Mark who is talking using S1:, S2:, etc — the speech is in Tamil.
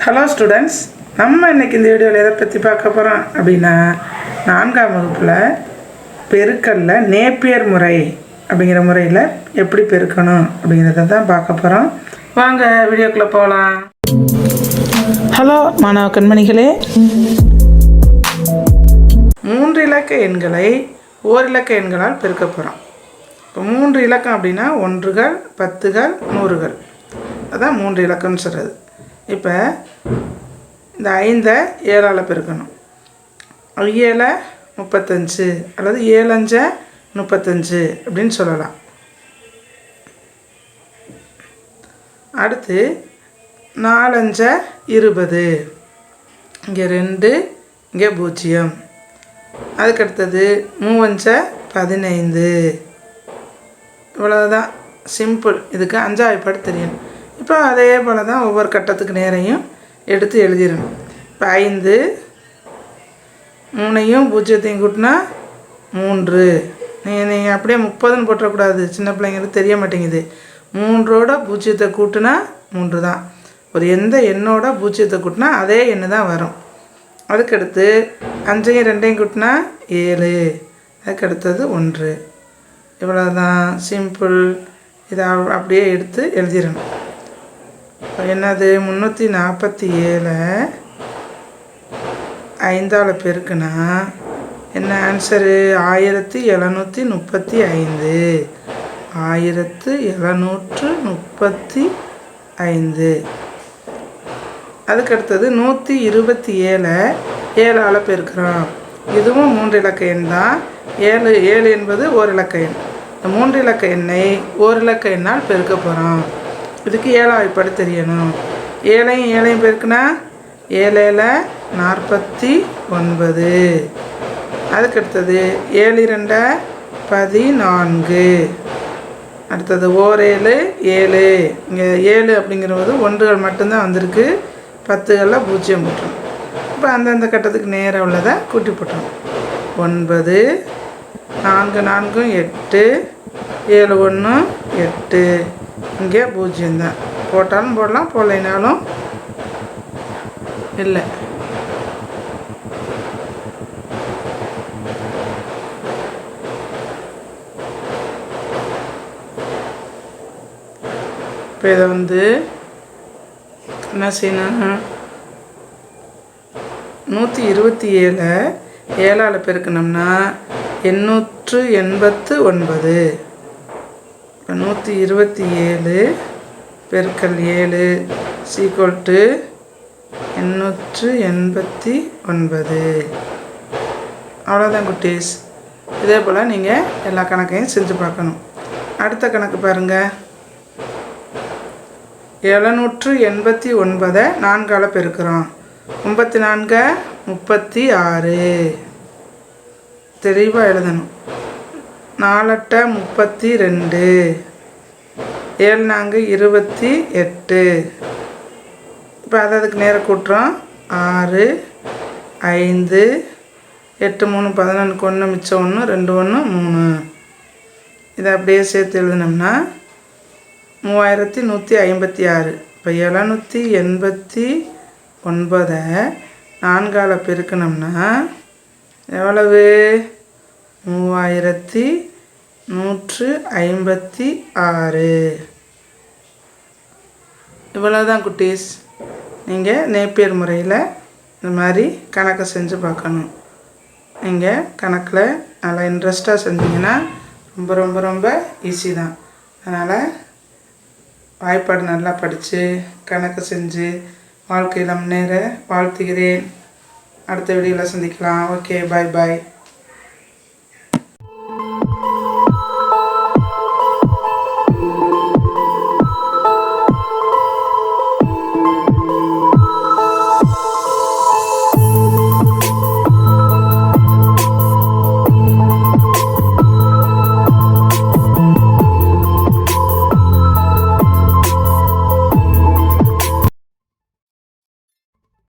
S1: ஹலோ ஸ்டூடெண்ட்ஸ் நம்ம இன்னைக்கு இந்த வீடியோவில் எதை பற்றி பார்க்க போகிறோம் அப்படின்னா நான்காம் வகுப்பில் பெருக்கல்ல நேப்பியர் முறை அப்படிங்கிற முறையில் எப்படி பெருக்கணும் அப்படிங்கிறத தான் பார்க்க போகிறோம் வாங்க வீடியோக்குள்ளே போகலாம் ஹலோ மாணவ கண்மணிகளே. மூன்று இலக்க எண்களை ஓர் இலக்க எண்களால் பெருக்க போகிறோம் இப்போ மூன்று இலக்கம் அப்படின்னா ஒன்றுகள் பத்துகள் நூறுகள். அதான் மூன்று இலக்கம்னு சொல்கிறது இப்போ இந்த ஐந்தை ஏழால் பெருக்கணும். ஏழை முப்பத்தஞ்சு அல்லது ஏழஞ்ச முப்பத்தஞ்சு அப்படின்னு சொல்லலாம். அடுத்து நாலஞ்ச இருபது. இங்கே ரெண்டு இங்கே பூஜ்ஜியம். அதுக்கடுத்தது மூவஞ்ச பதினைந்து. இவ்வளோதான் சிம்பிள் இதுக்கு அஞ்சாவது தெரியும். இப்போ அதே போல் தான் ஒவ்வொரு கட்டத்துக்கு நேரையும் எடுத்து எழுதிடணும். இப்போ ஐந்து மூணையும் பூஜ்ஜியத்தையும் கூட்டினா மூன்று. நீங்கள் நீங்கள் அப்படியே முப்பதுன்னு போட்டுறக்கூடாது. சின்ன பிள்ளைங்களுக்கு தெரிய மாட்டேங்குது. மூன்றோட பூஜ்ஜியத்தை கூட்டினா மூன்று தான் ஒரு எந்த எண்ணோட பூஜ்ஜியத்தை கூட்டினா அதே எண்ணு தான் வரும். அதுக்கடுத்து அஞ்சையும் ரெண்டையும் கூட்டினா ஏழு. அதுக்கடுத்தது ஒன்று. இவ்வளோதான் சிம்பிள். இதை அப்படியே எடுத்து எழுதிடணும். என்னது முந்நூற்றி நாற்பத்தி ஏழு. ஐந்தால் பெருக்குனா என்ன ஆன்சரு? ஆயிரத்தி எழுநூற்றி முப்பத்தி ஐந்து. ஆயிரத்து எழுநூற்று முப்பத்தி ஐந்து. அதுக்கடுத்தது நூற்றி இருபத்தி ஏழை. ஏழால் பெருக்கிறோம் இதுவும் மூன்று இலக்க எண் தான். ஏழு ஏழு என்பது ஓர் இலக்க எண். இந்த மூன்று இலக்க எண்ணை ஓர் இலக்க எண்ணால் பெருக்க போகிறோம் இதுக்கு ஏழாவைப்படி தெரியணும். ஏழையும் ஏழையும் பெருக்குனா ஏழேல நாற்பத்தி ஒன்பது. அதுக்கடுத்தது ஏழு ரெண்ட பதினான்கு. அடுத்தது ஓர் ஏழு. ஏழு இங்கே ஏழு அப்படிங்கிறது ஒன்றுகள் மட்டும்தான் வந்திருக்கு. பத்துகளில் பூஜ்ஜியம் போட்டுரும். இப்போ அந்தந்த கட்டத்துக்கு நேராக உள்ளதை கூட்டி போட்டுரும். ஒன்பது நான்கு நான்கும் எட்டு. ஏழு ஒன்று எட்டு. இங்கே பூஜ்ஜியம் தான். போட்டாலும் போடலாம் போடலைனாலும் இல்லை. இப்போ இதை வந்து என்ன செய்யணும் நூற்றி இருபத்தி ஏழை ஏழால் பெருக்கணும்னா எண்ணூற்று எண்பத்து ஒன்பது. இப்போ நூற்றி இருபத்தி ஏழு பெருக்கல் ஏழு சீக்வல் டு எண்ணூற்று எண்பத்தி ஒன்பது. அவ்வளோதான் குட்டீஸ். இதே போல் நீங்கள் எல்லா கணக்கையும் செஞ்சு பார்க்கணும். அடுத்த கணக்கு பாருங்கள் எழுநூற்று எண்பத்தி ஒன்பதை நான்கால் பெருக்கிறோம். ஐம்பத்தி நான்கு முப்பத்தி ஆறு. தெளிவாக எழுதணும். நாலட்ட முப்பத்தி ரெண்டு ஏழு நான்கு இருபத்தி எட்டு இப்போ அதை அதுக்கு நேரம் கூட்டுறோம். ஆறு ஐந்து எட்டு மூணு பதினொன்றுக்கு ஒன்று மிச்சம் ஒன்று ரெண்டு ஒன்று மூணு. இதை அப்படியே சேர்த்து எழுதினோம்னா மூவாயிரத்தி நூற்றி ஐம்பத்தி ஆறு இப்போ எழுநூற்றி எண்பத்தி ஒன்பதை நான்கால் பெருக்கணும்னா எவ்வளவு? மூவாயிரத்தி நூற்று ஐம்பத்தி ஆறு. இவ்வளோதான் குட்டீஸ். நீங்கள் நேப்பியர் முறையில் இந்த மாதிரி கணக்கை செஞ்சு பார்க்கணும். நீங்கள் கணக்கில் நல்லா இன்ட்ரெஸ்ட்டாக செஞ்சீங்கன்னா ரொம்ப ரொம்ப ரொம்ப ஈஸி தான். அதனால் வாய்ப்பாடு நல்லா படித்து கணக்கு செஞ்சு வாழ்க்கையில் முன்னேற வாழ்த்துகிறேன். அடுத்த வீடியோவில் சந்திக்கலாம். ஓகே பாய் பாய்